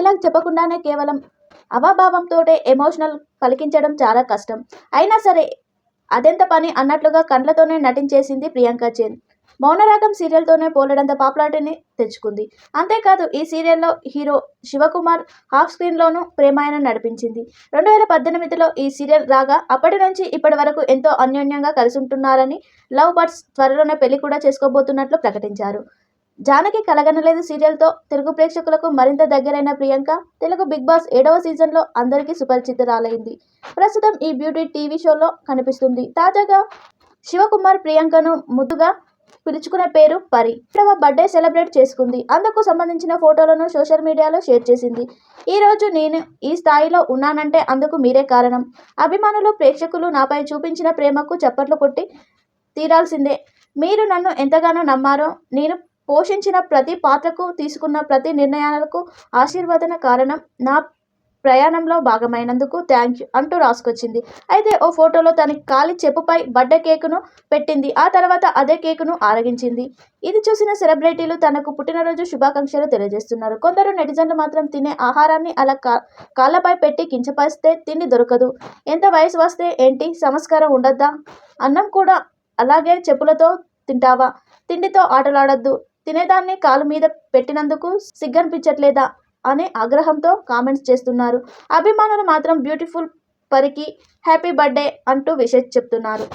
Dialogue చెప్పకుండానే కేవలం అవాభావంతోటే emotional పలికించడం చాలా కష్టం. అయినా సరే అదెంత పని అన్నట్లుగా కండ్లతోనే నటించేసింది ప్రియాంక చేన్ మౌనరాగం సీరియల్తోనే పోలడంత పాపులారిటీని తెచ్చుకుంది. అంతేకాదు ఈ సీరియల్లో హీరో శివకుమార్ హాఫ్ స్క్రీన్లోనూ ప్రేమాయణం నడిపించింది. రెండు వేల పద్దెనిమిదిలో ఈ సీరియల్ రాగా అప్పటి నుంచి ఇప్పటి వరకు ఎంతో అన్యోన్యంగా కలిసి ఉంటున్నారని లవ్ బర్డ్స్ త్వరలోనే పెళ్ళి కూడా చేసుకోబోతున్నట్లు ప్రకటించారు. జానకి కలగనలేదు సీరియల్తో. తెలుగు ప్రేక్షకులకు మరింత దగ్గరైన ప్రియాంక తెలుగు బిగ్ బాస్ ఏడవ సీజన్లో అందరికీ సుపరిచితురాలైంది. ప్రస్తుతం ఈ బ్యూటీ టీవీ షోలో కనిపిస్తుంది. తాజాగా శివకుమార్ ప్రియాంకను ముద్దుగా పిలుచుకునే పేరు పరి. ఇప్పుడవ బర్త్డే సెలబ్రేట్ చేసుకుంది. అందుకు సంబంధించిన ఫోటోలను సోషల్ మీడియాలో షేర్ చేసింది. ఈరోజు నేను ఈ స్థాయిలో ఉన్నానంటే అందుకు మీరే కారణం. అభిమానులు ప్రేక్షకులు నాపై చూపించిన ప్రేమకు చప్పట్లు కొట్టి తీరాల్సిందే. మీరు నన్ను ఎంతగానో నమ్మారో నేను పోషించిన ప్రతి పాత్రకు తీసుకున్న ప్రతి నిర్ణయాలకు ఆశీర్వదన కారణం నా ప్రయాణంలో భాగమైనందుకు థ్యాంక్ యూ అంటూ రాసుకొచ్చింది. అయితే ఓ ఫోటోలో తన కాలి చెప్పుపై బర్త్డే కేకును పెట్టింది. ఆ తర్వాత అదే కేకును ఆరగించింది. ఇది చూసిన సెలబ్రిటీలు తనకు పుట్టినరోజు శుభాకాంక్షలు తెలియజేస్తున్నారు. కొందరు నెటిజన్లు మాత్రం తినే ఆహారాన్ని అలా కా కాళ్ళపై పెట్టి కించపరిస్తే తిండి దొరకదు. ఎంత వయసు వస్తే ఏంటి? సంస్కారం ఉండద్దా? అన్నం కూడా అలాగే చెప్పులతో తింటావా? తిండితో ఆటలాడొద్దు. తినేదాన్ని కాలు మీద పెట్టినందుకు సిగ్గనిపించట్లేదా అనే ఆగ్రహంతో కామెంట్స్ చేస్తున్నారు. అభిమానులు మాత్రం బ్యూటిఫుల్ పరికి హ్యాపీ బర్త్డే అంటూ విషెస్ చెప్తున్నారు.